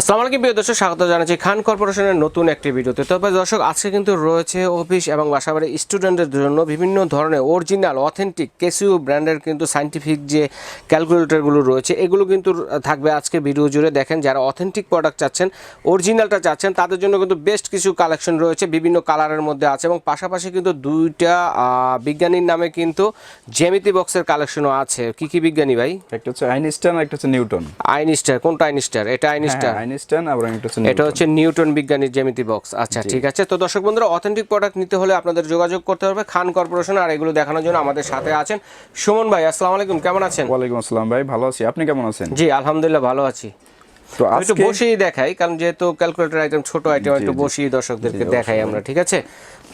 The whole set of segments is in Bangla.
আসসালামু আলাইকুম প্রিয় দর্শক স্বাগত জানাচ্ছি খান কর্পোরেশনের নতুন একটি ভিডিওতে। তবে দর্শক আজকে কিন্তু রয়েছে অফিস এবং বাসাবাড়ি স্টুডেন্টদের জন্য বিভিন্ন ধরনের অরিজিনাল অথেন্টিক কেসিউ ব্র্যান্ডের কিন্তু সাইন্টিফিক যে ক্যালকুলেটরগুলো রয়েছে এগুলো কিন্তু থাকবে আজকে ভিডিও জুড়ে। দেখেন যারা অথেন্টিক প্রোডাক্ট চাচ্ছেন অরিজিনালটা চাচ্ছেন তাদের জন্য কিন্তু বেস্ট কিছু কালেকশন রয়েছে বিভিন্ন কালারের মধ্যে আছে এবং পাশাপাশি কিন্তু দুইটা বিজ্ঞানীর নামে কিন্তু জ্যামিতি বক্সের কালেকশনও আছে। কি কি বিজ্ঞানী ভাই? একটা হচ্ছে আইনস্টাইন আর একটা হচ্ছে নিউটন। আইনস্টার কোনটা আইনস্টার এটা আইনস্টার হ্যাঁ আইনস্টাইন আবার একটা হচ্ছে এটা হচ্ছে নিউটন বিজ্ঞানী জ্যামিতি বক্স আচ্ছা ঠিক আছে। তো দর্শক বন্ধুরা অথেন্টিক প্রোডাক্ট নিতে হলে আপনাদের যোগাযোগ করতে হবে খান কর্পোরেশন আর এগুলো দেখানোর জন্য আমাদের সাথে আছেন সুমন ভাই। আসসালামু আলাইকুম কেমন আছেন? ওয়ালাইকুম আসসালাম ভাই ভালো আছি। আপনি কেমন আছেন? জি আলহামদুলিল্লাহ ভালো আছি। তো একটু বসেই দেখাই কারণ যেহেতু ক্যালকুলেটর আইটেম ছোট আইটেম একটু বসেই দর্শকদেরকে দেখাই আমরা ঠিক আছে?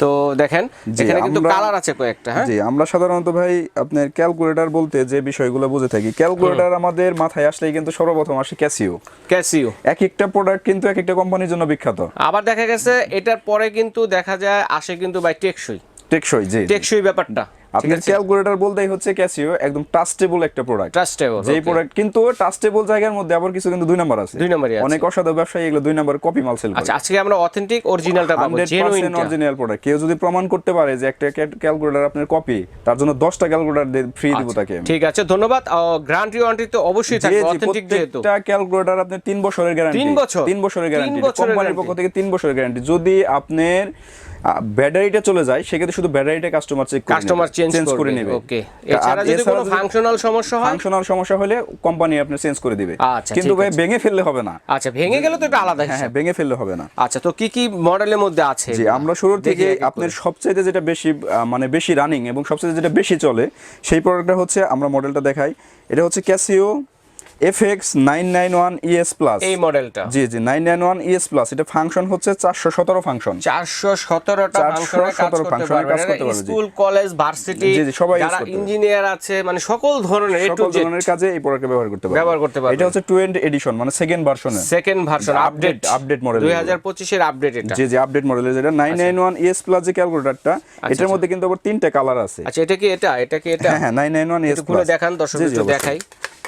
তো দেখেন এখানে কিন্তু কালার আছে কয়েকটা হ্যাঁ? জি আমরা সাধারণত ভাই আপনার ক্যালকুলেটর বলতে যে বিষয়গুলো বুঝে থাকি ক্যালকুলেটর আমাদের মাথায় আসলেই কিন্তু সর্বপ্রথম আসে ক্যাসিও ক্যাসিও এক একটা প্রোডাক্ট কিন্তু এক একটা কোম্পানির জন্য বিখ্যাত। আবার দেখা গেছে এটার পরে কিন্তু দেখা যায় আসে কিন্তু বাই টেকসই। টেকসই জি। টেকসই ব্যাপারটা। আপনার ক্যালকুলেটর বলতেই হচ্ছে ক্যাসিও একদম ট্রাস্টেবল একটা প্রোডাক্ট ট্রাস্টেবল যেই প্রোডাক্ট কিন্তু ট্রাস্টেবল জায়গার মধ্যে আবার কিছু কিন্তু দুই নাম্বার আছে। দুই নম্বরই আছে। অনেক অসাধু ব্যবসায়ী এগুলো দুই নাম্বার কপি মাল সেল করে। আচ্ছা আজকে আমরা অথেন্টিক অরিজিনালটা পাবো জেনুইন অরিজিনাল প্রোডাক্ট কেউ যদি প্রমাণ করতে পারে যে একটা ক্যালকুলেটর আপনার কপি তার জন্য দশটা ক্যালকুলেটর ফ্রি দিব তাকে ঠিক আছে ধন্যবাদ। গ্রান্টি ওয়ারেন্টি তো অবশ্যই থাকবে অথেন্টিক যেহেতু প্রত্যেকটা ক্যালকুলেটর আপনার তিন বছরের গ্যারান্টি তিন বছর? তিন বছরের তিন গ্যারান্টি কোম্পানির পক্ষ থেকে তিন বছরের গ্যারান্টি যদি আপনার ব্যাটারিটা চলে যায় সেক্ষেত্রে শুধু ব্যাটারিটা কাস্টমার চেক কাস্টমার চেঞ্জ করে নেবে। ওকে এছাড়া যদি কোনো ফাংশনাল সমস্যা হয়? ফাংশনাল সমস্যা হলে কোম্পানি আপনার চেঞ্জ করে দিবে। আচ্ছা, কিন্তু ভাই ভেঙে ফেললে হবে না। আচ্ছা ভেঙে গেলে তো এটা আলাদা হ্যাঁ হ্যাঁ ভেঙে ফেললে হবে না। আচ্ছা তো কি কি মডেলের মধ্যে আছে? জি আমরা শুরুর থেকে আপনার সবচাইতে যেটা বেশি মানে বেশি রানিং এবং সবচেয়ে যেটা বেশি চলে সেই প্রোডাক্টটা হচ্ছে আমরা মডেলটা দেখাই। এটা হচ্ছে Casio FX nine nine one ES plus এই মডেলটা G G nine nine one ES plus এটা ফাংশন হচ্ছে চারশো সতেরো ফাংশন চারশো সতেরোটা 417 ফাংশনে কাজ করতে পারবে, স্কুল কলেজ ভার্সিটি জি, জি, সবাই যারা ইঞ্জিনিয়ার আছে মানে সকল ধরনের টু সকল ধরনের কাজে এই প্রোডাক্টটা ব্যবহার করতে পারবে। ব্যবহার করতে পারবে। এটা হচ্ছে টুয়েন্টি এডিশন মানে সেকেন্ড ভার্সনে সেকেন্ড ভার্সন আপডেট model দুই হাজার পঁচিশের আপডেট এটা। যে যে আপডেট মডেল যেটা nine nine one ES plus যে ক্যালকুলেটরটা এটার মধ্যে কিন্তু আবার তিনটা কালার আছে। আচ্ছা এটা কি এটা? এটা কি এটা? হ্যাঁ হ্যাঁ নাইন নাইন ওয়ান ইএস খুলে দেখান দর্শক দেখাই।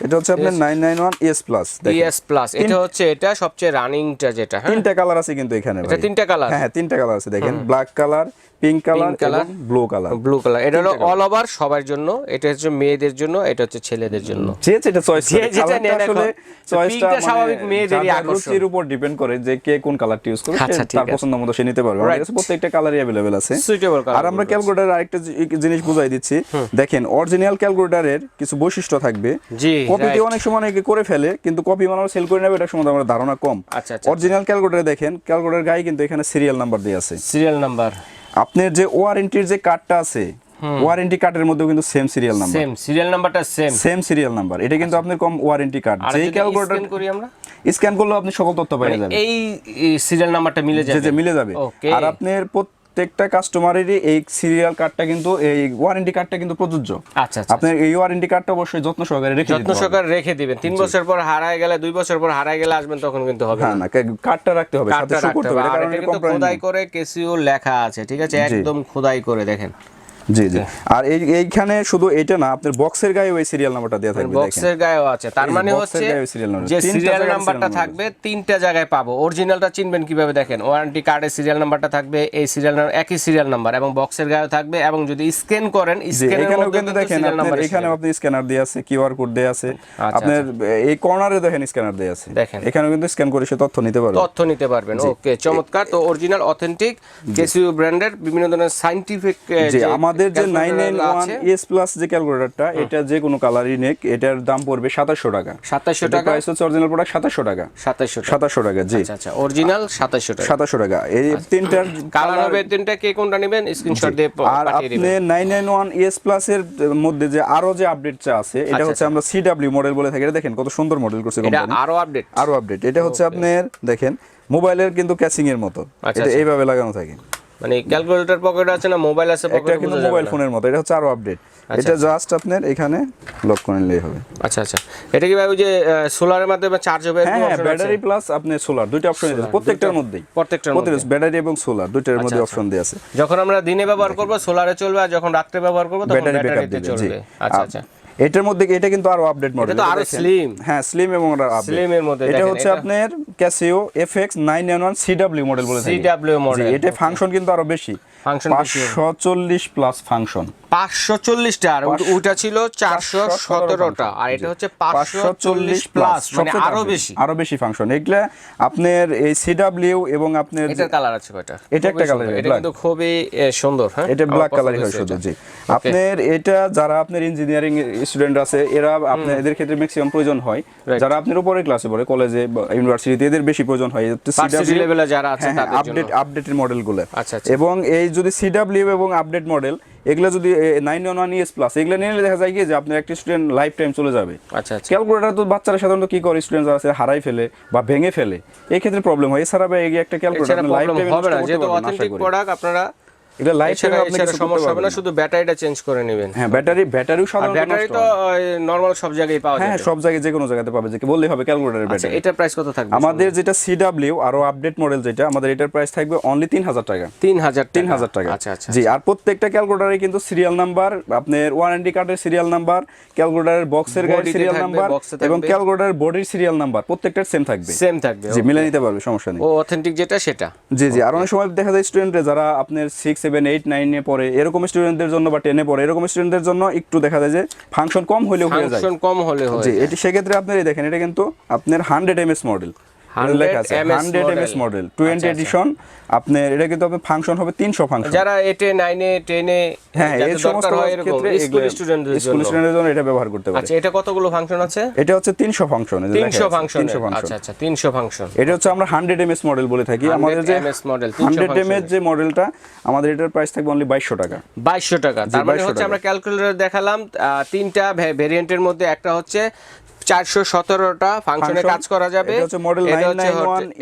এটা হচ্ছে আপনার nine nine one ES plus ES plus এটা হচ্ছে এটা সবচেয়ে রানিংটা যেটা হ্যাঁ তিনটা কালার আছে কিন্তু এখানে এটা ভাই। তিনটা কালার হ্যাঁ হ্যাঁ তিনটা কালার আছে দেখেন black colour pink colour Pink colour, এবং ব্লু কালার ব্লু কালার এটা হলো অল ওভার সবার জন্য এটা হচ্ছে মেয়েদের জন্য এটা হচ্ছে ছেলেদের জন্য যে যেটা চয়েস যে যেটা নেন এখন। আসলে তো চয়েসটা pinkটা স্বাভাবিক মেয়েদেরই যার আকর্ষণ। রুচির উপর ডিপেন্ড করে যে কে কোন কালারটা ইউজ করবে আচ্ছা, সে ঠিক তার আছে। পছন্দ মতো সে নিতে পারবে আমাদের Right. কাছে প্রত্যেকটা কালারই अवेलेबल আছে সুইটেবল আর আমরা ক্যালকুলেটর আরেকটা জি- জিনিস বুঝাই দিচ্ছি দেখেন অরিজিনাল ক্যালকুলেটরের কিছু বৈশিষ্ট্য থাকবে জি, কপিতে. অনেক সময় অনেকে করে ফেলে কিন্তু কপি বানানো সেল করে নেবে এটার সম্বন্ধে আমাদের ধারণা কম। আচ্ছা, আচ্ছা। অরিজিনাল ক্যালকুলেটরে দেখেন ক্যালকুলেটর গায়ে কিন্তু এখানে সিরিয়াল নাম্বার দেওয়া আছে। সিরিয়াল নাম্বার আপনার যে ওয়ারেন্টির যে কার্ডটা আছে ওয়ারেন্টি কার্ডের মধ্যে কিন্তু same serial number same serial নাম্বারটা সেম সেম সিরিয়াল নাম্বার এটা কিন্তু আপনার কম ওয়ারেন্টি কার্ড যেই ক্যালকুলেটর স্ক্যান করি আমরা? স্ক্যান করলেও আপনি সকল তথ্য পেয়ে যাবেন। এই সিরিয়াল নাম্বারটা মিলে যাবে। যে মিলে যাবে। আর আপনার প্রত্যেকটা কাস্টমারেরই এই সিরিয়াল কার্ডটা কিন্তু এই ওয়ারেন্টি কার্ডটা কিন্তু প্রযোজ্য। আচ্ছা আচ্ছা আপনার এই ওয়ারেন্টি কার্ডটা অবশ্যই যত্ন সহকারে রেখে যত্ন সহকারে রেখে দিবেন। তিন বছর পর হারায় গেলে দুই বছর পর হারায় গেলে আসবেন তখন কিন্তু হবে না কার্ডটা রাখতে হবে সাথে শো করতে হবে কারণ খোদাই। করে কেসিও লেখা আছে ঠিক আছে? একদম খোদাই করে দেখেন। জি জি। আর এই এইখানে শুধু এটা না আপনার বক্সের গায়ে ওই সিরিয়াল নাম্বারটা দেওয়া থাকবে দেখেন। বক্সের গায়েও আছে। তার মানে হচ্ছে। যে সিরিয়াল নাম্বারটা থাকবে তিনটা জায়গায় পাবো। অরিজিনালটা চিনবেন কীভাবে দেখেন। ওয়ারেন্টি কার্ডের সিরিয়াল নাম্বারটা থাকবে এই সিরিয়াল একই সিরিয়াল নাম্বার এবং বক্সের গায়েও থাকবে এবং যদি স্ক্যান করেন এখানেও কিন্তু দেখেন আপনার এখানে আপনি স্ক্যানার দেয়া আছে কিউআর কোড দেয়া আছে। আচ্ছা, আপনার এই কর্নারে দেখেন স্ক্যানার দেয়া আছে। দেখেন। এখানেও কিন্তু স্ক্যান করে সে তথ্য নিতে পারবে। তথ্য নিতে পারবেন। ওকে চমৎকার। তো অরিজিনাল অথেন্টিক কেসিউ ব্র্যান্ডের বিভিন্ন ধরনের সাইন্টিফিক যে আমাদের যে নাইন ওয়ান এস প্লাস যে ক্যালকুলেটরটা এটা যে কোনো কালারই নেক এটার দাম পড়বে সাতাশশো টাকা। সাতাশশো টাকা? প্রাইস হচ্ছে অরিজিনাল প্রোডাক্ট সাতাশশো টাকা। সাতাশশো টাকা। সাতাশশো টাকা জি। আচ্ছা আচ্ছা অরিজিনাল সাতাশশো টাকা। সাতাশশো টাকা। এই তিনটার কালার হবে তিনটা কে কোনটা নেবেন? স্ক্রিনশট দিয়ে আর পাঠিয়ে আপনি দিবেন। নাইন ওয়ান এস প্লাস এর মধ্যে যে আরও যে আপডেটটা আছে এটা আচ্ছা, হচ্ছে আমরা সিডাব্লিউ মডেল বলে থাকি। এটা দেখেন কত সুন্দর মডেল করছে এটা কোম্পানি আরও আপডেট আরও আপডেট এটা হচ্ছে আপনার দেখেন মোবাইলের কিন্তু ক্যাচিং এর মতো আচ্ছা, এটা এইভাবে লাগানো থাকে। মানে ক্যালকুলেটর পকেট আছে না মোবাইল আছে পকেটে কিন্তু মোবাইল ফোনের মতো এটা হচ্ছে আরও আপডেট এটা জাস্ট আপনার এখানে লক করে নিলেই হবে। আচ্ছা আচ্ছা। এটা কি ভাই ওই যে সোলারের মাধ্যমে চার্জ হবে? হ্যাঁ হ্যাঁ ব্যাটারি প্লাস আপনি সোলার দুইটা অপশন আছে প্রত্যেকটার মধ্যেই। প্রত্যেকটার মধ্যে। ব্যাটারি এবং সোলার দুইটার মধ্যে আচ্ছা। অপশন দেওয়া আছে। যখন আমরা দিনে ব্যবহার করব সোলারে চলবে আর যখন রাত্রে ব্যবহার করব তখন ব্যাটারিতে চলবে। আচ্ছা আচ্ছা। এটার মধ্যে এটা কিন্তু আরও আপডেট মডেল তো আরও slim। হ্যাঁ স্লিম এবং Slim এর মধ্যে এটা হচ্ছে আপনার Casio nine one CW model বলে থাকি। CW জি, এটা ফাংশন কিন্তু আরও বেশি। পাঁচশো চল্লিশ প্লাস ফাংশন পাঁচশো চল্লিশটা আর ওটা- ছিল চারশো সতেরোটা আর এটা হচ্ছে পাঁচশো চল্লিশ প্লাস মানে আরও বেশি। আরও বেশি ফাংশন এগুলা আপনার এই সিডাব্লিউ এবং আপনার এটার কালার আছে কয়টা? এটা একটা কালার এটা। কিন্তু খুবই সুন্দর হ্যাঁ? এটা ব্ল্যাক কালারই হয় শুধু জি। আপনার এটা যারা আপনার ইঞ্জিনিয়ারিং স্টুডেন্ট আছে এরা আপনার এদের ক্ষেত্রে ম্যাক্সিমাম প্রয়োজন হয়। যারা আপনার উপরে ক্লাসে পড়ে কলেজে ইউনিভার্সিটিতে এদের বেশি প্রয়োজন হয়। এ যারা আছে তাদের আপডেট আপডেটের মডেলগুলো আচ্ছা, আচ্ছা। এবং এই যদি সিডাব্লিউ এবং আপডেট মডেল এগুলো যদি নাইন ওয়ান ইএস প্লাস এগুলো নিলে দেখা যায় কি যে আপনার একটা স্টুডেন্ট লাইফ টাইম চলে যাবে। আচ্ছা আচ্ছা। ক্যালকুলেটার তো বাচ্চারা সাধারণত কি করে? স্টুডেন্ট যারা আছে হারাই ফেলে বা ভেঙে ফেলে। এই ক্ষেত্রে প্রবলেম হয়। এছাড়া এই একটা ক্যালকুলেটার লাইফ টাইম হবে না। যেহেতু অথেন্টিক প্রোডাক্ট আপনারা এটা লাইফ টাইম এছাড়া আপনি এছাড়া কিছু করতে সমস্যা হবে না। শুধু ব্যাটারিটা চেঞ্জ করে নেবেন। হ্যাঁ ব্যাটারি ব্যাটারিও সাধারণত ব্যাটারি তো। নর্মাল সব জায়গায় পাওয়া হ্যাঁ সব জায়গায় যে কোনো জায়গাতে পাবে যে বললেই হবে ক্যালকুলেটরের আচ্ছা ব্যাটারি এটার প্রাইস কত থাকবে আমাদের যেটা সিডাব্লিউ আরও আপডেট মডেল যেটা আমাদের এটার প্রাইস থাকবে অনলি তিন হাজার টাকা। তিন হাজার তিন হাজার টাকা। আচ্ছা আচ্ছা জি আর প্রত্যেকটা ক্যালকুলেটারে কিন্তু সিরিয়াল নাম্বার আপনার ওয়ারেন্টি কার্ডের সিরিয়াল নাম্বার ক্যালকুলেটারের বক্সের গায়ে সিরিয়াল নাম্বার এবং ক্যালকুলেটারের বডির সিরিয়াল নাম্বার প্রত্যেকটার সেম থাকবে। সেম থাকবে জি মিলে নিতে পারবে সমস্যা নেই। ও অথেন্টিক যেটা সেটা? জি জি আর অনেক সময় দেখা যায় স্টুডেন্টরা যারা আপনার সিক্স সেভেন এইট নাইনে পরে এরকম স্টুডেন্টদের জন্য বা টেনে পরে এরকম স্টুডেন্টদের জন্য একটু দেখা যায় যে ফাংশন কম হলেও হয়ে যায়। ফাংশন কম হলে হয় জি এটি সেক্ষেত্রে আপনার এই দেখেন এটা কিন্তু আপনার হান্ড্রেড এম এস মডেল 100 লেখা আছে হান্ড্রেড মডেল টোয়েন্টি। এডিশন আপনার এটা কিন্তু আপনার ফাংশন হবে তিনশো ফাংশন যারা এটে নাইনে টেনে হ্যাঁ এই সমস্ত ক্ষেত্রে স্কুল স্টুডেন্টদের স্কুল জন্য। এটা ব্যবহার করতে পারে। আচ্ছা এটা কতগুলো ফাংশন আছে? এটা হচ্ছে তিনশো ফাংশন তিনশো ফাংশন তিনশো ফাংশন আচ্ছা আচ্ছা তিনশো ফাংশন এটা হচ্ছে আমরা হান্ড্রেড এমএস মডেল বলে থাকি। আমাদের যে MS model, 300 hundred function MS যে মডেলটা আমাদের এটার প্রাইস থাকবে অনলি বাইশশো টাকা। বাইশশো টাকা। তার মানে হচ্ছে আমরা ক্যালকুলেটর দেখালাম তিনটা ভেরিয়েন্টের মধ্যে একটা হচ্ছে চারশো সতেরোটা ফাংশনে কাজ করা যাবে। এটা এটা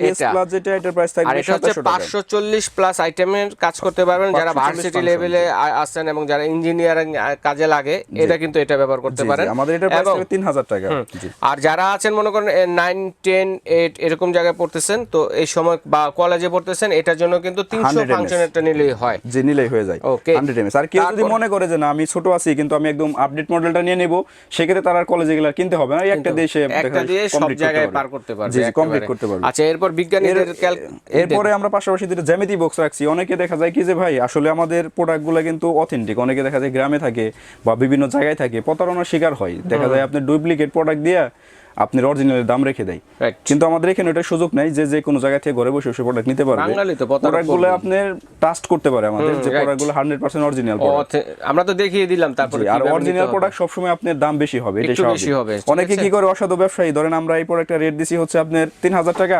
এটা। প্লাস যেটা এটার প্রাইস আর এটা হচ্ছে পাঁচশো চল্লিশ প্লাস আইটেমের কাজ করতে পারবেন। যারা ভার্সিটি লেভেলে আসছেন এবং যারা ইঞ্জিনিয়ারিং কাজে লাগে এটা কিন্তু এটা ব্যবহার করতে পারেন। আমাদের তিন হাজার টাকা। আর যারা আছেন মনে করেন নাইন টেন এইট এরকম জায়গায় পড়তেছেন তো এই সময় বা কলেজে পড়তেছেন এটার জন্য কিন্তু তিনশো 100 MS ফাংশনেরটা নিলেই হয়। যে নিলেই হয়ে যায়। Okay. হান্ড্রেড এমএস আর কেউ যদি মনে করে যে না আমি ছোট আছি কিন্তু আমি একদম আপডেট মডেলটা নিয়ে নেব সেক্ষেত্রে তার কলেজে গেলে কিনতে হবে না। একটা দেশে একটা দিয়ে সব জায়গায় পার। করতে পারবে জি কমপ্লিট করতে পারবে। আচ্ছা এরপর বিজ্ঞানীদের এরপরে আমরা পাশাপাশি দুটো জ্যামিতি বক্স রাখছি। অনেকে দেখা যায় কি যে ভাই আসলে আমাদের প্রোডাক্টগুলো কিন্তু অথেন্টিক অনেকে দেখা যায় গ্রামে থাকে বা বিভিন্ন জায়গায় থাকে প্রতারণার শিকার হয়। দেখা যায় আপনি ডুপ্লিকেট প্রোডাক্ট দিয়ে আপনার অরিজিনালের দাম রেখে দেয়। কিন্তু আমাদের এখানে ওটা সুযোগ নাই যে যে কোনো জায়গা থেকে ঘরে বসে বসে প্রোডাক্ট নিতে পারবে। প্রোডাক্টগুলো। আপনার ট্রাস্ট করতে পারে আমাদের যে. প্রোডাক্টগুলো হান্ড্রেড পার্সেন্ট অরিজিনাল আমরা তো দেখিয়ে দিলাম তারপরে আর অরিজিনাল। প্রোডাক্ট সবসময় আপনার দাম বেশি হবে একটু বেশি হবে, অনেকে কি করে অসাধু ব্যবসায়ী ধরেন আমরা এই প্রোডাক্টটা রেট দিছি হচ্ছে আপনার তিন হাজার টাকা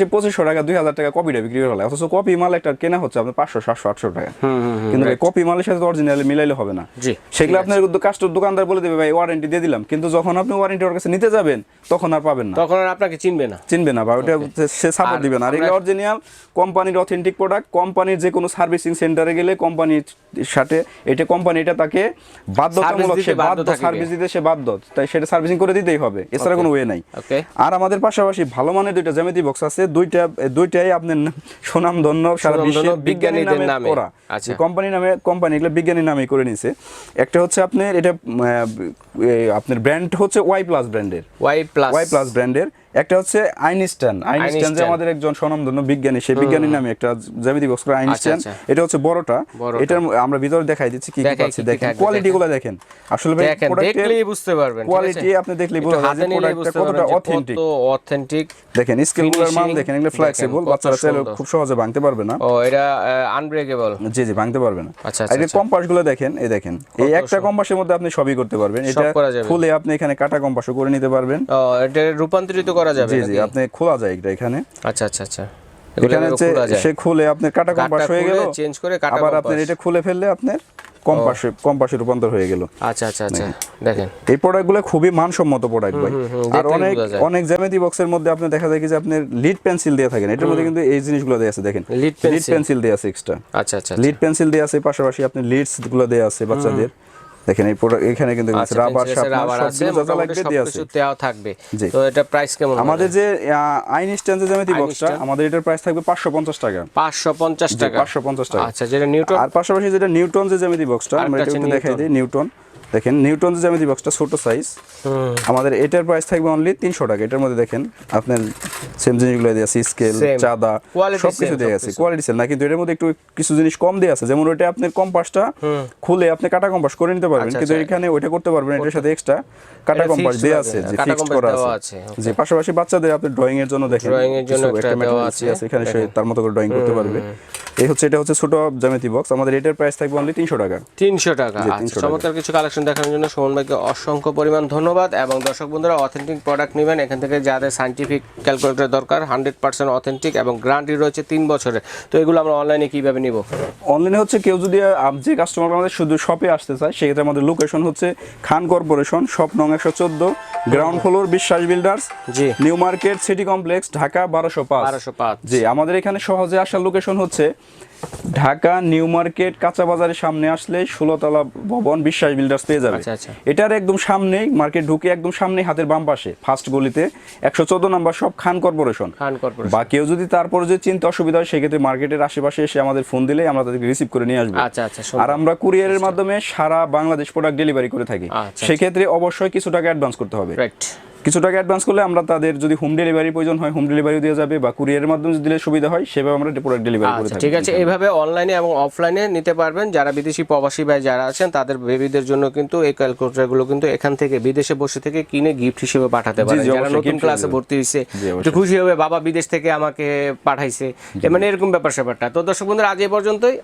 সে পঁচিশশো টাকা দুই হাজার টাকা কপিটা বিক্রি করে ফেলে অথচ কপি মাল একটা কেনা হচ্ছে আপনার পাঁচশো সাতশো আটশো টাকা। কিন্তু কপি মালের সাথে অরিজিনাল মিলাইলে হবে না। জি, সেগুলো আপনার কাস্টমার দোকানদার বলে দেবে ভাই ওয়ারেন্টি দিয়ে দিলাম। কিন্তু যখন আপনি ওয়ারেন্টি ওর কাছে নিতে যাবেন তখন আর পাবেন না। তখন আর আপনাকে চিনবে না। চিনবে না বা ওটা সে সাপোর্ট দিবে না। আর এগুলো অরিজিনাল কোম্পানির অথেন্টিক প্রোডাক্ট কোম্পানির যে কোনো সার্ভিসিং সেন্টারে গেলে কোম্পানির সাথে এটা কোম্পানি এটা তাকে বাধ্যতামূলক সে বাধ্য সার্ভিস দিতে সে বাধ্য। তাই সেটা সার্ভিসিং করে দিতেই হবে। এছাড়া কোনো ওয়ে নাই। আর আমাদের পাশাপাশি ভালো মানের দুইটা জ্যামিতি বক্স আছে। দুইটা দুইটাই আপনার সুনাম ধন্য সারা বিজ্ঞানী নামে। করা আচ্ছা। কোম্পানি নামে কোম্পানি এগুলো বিজ্ঞানী নামে করে নিছে। একটা হচ্ছে আপনার এটা আপনার ব্র্যান্ড হচ্ছে ওয়াই প্লাস ব্র্যান্ডের ওয়াই প্লাস ওয়াই প্লাস ব্র্যান্ডের একটা হচ্ছে আইনস্টাইন। আইনস্টাইন যে আমাদের একজন স্বনামধন্য বিজ্ঞানী সেই বিজ্ঞানীর নামে একটা জ্যামিতি বক্স করে আইনস্টাইন। আচ্ছা। এটা হচ্ছে বড়টা। এটার আমরা ভিতরে দেখাই দিচ্ছি কি কি পাচ্ছি। কি দেখেন কোয়ালিটি গুলো দেখেন। আসলে ভাই দেখলেই বুঝতে পারবেন কোয়ালিটি আপনি দেখলেই একটু বোঝা যায় হাতে যে নিলেই প্রোডাক্টটা কতটা অথেন্টিক অথেন্টিক দেখেন স্কেলগুলোর মান দেখেন এগুলো ফ্লেক্সিবল বাচ্চারা চাইলে খুব সহজে ভাঙতে পারবে না। ও এটা আনব্রেকেবল জি জি ভাঙতে পারবে না। আচ্ছা, আর এই আচ্ছা, কম্পাসগুলো দেখেন এই দেখেন এই একটা কম্পাসের মধ্যে আপনি সবই করতে পারবেন। এটা। খুলে আপনি এখানে কাটা কম্পাসও করে নিতে পারবেন। ও এটা রূপান্তরিত করা যাবে জি জি আপনি খোলা যায় এটা এখানে। আচ্ছা আচ্ছা আচ্ছা। এখানে সে খুলে আপনার কাটা কম্পাস হয়ে গেল change করে কাটা আবার। আপনার এটা খুলে ফেললে আপনার কম্পাসে কম্পাসে রূপান্তর হয়ে গেল। আচ্ছা আচ্ছা আচ্ছা। দেখেন। এই প্রোডাক্টগুলো খুবই মানসম্মত প্রোডাক্ট ভাই। আর অনেক অনেক জ্যামিতি বক্সের মধ্যে আপনি দেখা যায় কি যে আপনার লিড পেন্সিল দেওয়া থাকেন এটার মধ্যে কিন্তু এই জিনিসগুলো দেওয়া আছে দেখেন। লিড। পেন্সিল দেওয়া আছে এক্সট্রা আচ্ছা আচ্ছা লিড পেন্সিল দেওয়া আছে পাশাপাশি আপনি লিডসগুলো দেওয়া আছে বাচ্চাদের। দেখেন এই প্রোডাক্ট এখানে কিন্তু আচ্ছা রাবার pencil এর rubber আছে মোটামুটি লাগবে দেওয়া আছে। সবকিছু দেওয়া থাকবে। তো এটা প্রাইস কেমন আমাদের যে আইনস্টাইন যে জ্যামিতি বক্সটা। আমাদের এটার প্রাইস থাকবে পাঁচশো পঞ্চাশ টাকা। পাঁচশো পঞ্চাশ টাকা। পাঁচশো পঞ্চাশ টাকা। আচ্ছা যেটা নিউটন আর পাশাপাশি যেটা নিউটন যে জ্যামিতি বক্সটা আমরা এটা একটু দেখাই দিই নিউটন দেখেন নিউটন জ্যামিতি বক্সটা ছোট সাইজ আমাদের এটার প্রাইস থাকবে অনলি তিনশো টাকা। এটার মধ্যে দেখেন আপনার সেম জিনিসগুলো দিয়ে আছে স্কেল. চাঁদা সব কিছু দিয়ে আছে কোয়ালিটি সেল না কিন্তু এটার মধ্যে একটু কিছু জিনিস কম দিয়ে আছে। যেমন ওইটা আপনার কম্পাসটা খুলে আপনি কাটা কম্পাস করে নিতে পারবেন। আচ্ছা, কিন্তু আচ্ছা। এখানে ওইটা করতে পারবেন এটার সাথে এক্সট্রা কাটা কম্পাস দেওয়া আছে যে ফিক্সড করা আছে। যে পাশাপাশি বাচ্চাদের আপনি ড্রয়িং এর জন্য দেখেন Drawing এর জন্য একটা আছে। এখানে সে তার মতো করে ড্রয়িং করতে পারবে। এই হচ্ছে এটা হচ্ছে ছোট জ্যামিতি বক্স আমাদের এটার প্রাইস থাকবে অনলি তিনশো টাকা। তিনশো টাকা। আচ্ছা 300 টাকা। চমৎকার কিছু কালেকশন দেখানোর জন্য সুমন ভাইকে অসংখ্য পরিমাণ ধন্যবাদ। এবং দর্শক বন্ধুরা অথেন্টিক প্রোডাক্ট নেবেন। এখান থেকে যাদের সাইন্টিফিক ক্যালকুলেটর দরকার হান্ড্রেড পার্সেন্ট অথেন্টিক এবং গ্যারান্টি রয়েছে তিন বছরের তো এগুলো আমরা অনলাইনে কীভাবে নিব? অনলাইনে হচ্ছে কেউ যদি যে কাস্টমার আমাদের শুধু শপে আসতে চায় সেক্ষেত্রে আমাদের লোকেশন হচ্ছে খান কর্পোরেশন শপ নং একশো চোদ্দ গ্রাউন্ড ফ্লোর বিশ্বাস বিল্ডার্স জি। New market city complex Dhaka বারোশো পাঁচ। বারোশো পাঁচ। জি আমাদের এখানে সহজে আসার লোকেশন হচ্ছে ঢাকা নিউ মার্কেট কাঁচা বাজারের সামনে আসলে ষোলোতলা ভবন বিশ্বাস বিল্ডার্স পেয়ে যাবে। আচ্ছা, আচ্ছা। এটার একদম সামনেই মার্কেট ঢুকে একদম সামনে হাতের বাম পাশে ফার্স্ট গলিতে একশো চোদ্দ নাম্বার সব খান কর্পোরেশন। বা কেউ যদি তারপরে যদি চিন্তা অসুবিধা হয় সেক্ষেত্রে মার্কেটের আশেপাশে এসে আমাদের ফোন দিলে আমরা তাদেরকে রিসিভ করে নিয়ে আসব। আচ্ছা আর আমরা কুরিয়ারের মাধ্যমে সারা বাংলাদেশ প্রোডাক্ট ডেলিভারি করে থাকি। সেক্ষেত্রে অবশ্যই কিছু টাকা অ্যাডভান্স করতে হবে। রাইট কিছু টাকা অ্যাডভান্স করলে আমরা তাদের যদি হোম ডেলিভারি প্রয়োজন হয় হোম ডেলিভারি দেওয়া যাবে বা কুরিয়ারের মাধ্যমে দিলে সুবিধা হয় সেভাবে আমরা প্রোডাক্ট ডেলিভারি করে আচ্ছা থাকি ঠিক আছে। এইভাবে অনলাইনে এবং অফলাইনে নিতে পারবেন। যারা বিদেশি প্রবাসী ভাই যারা আছেন তাদের বেবিদের জন্য কিন্তু এই ক্যালকুলেটরগুলো কিন্তু এখান থেকে বিদেশে বসে থেকে কিনে গিফট হিসেবে পাঠাতে পারেন। যারা নতুন ক্লাসে ভর্তি হয়েছে একটু খুশি হবে বাবা বিদেশ থেকে আমাকে পাঠাইছে। মানে এরকম ব্যাপার স্যাপারটা তো দর্শক বন্ধুরা আজ এই পর্যন্তই।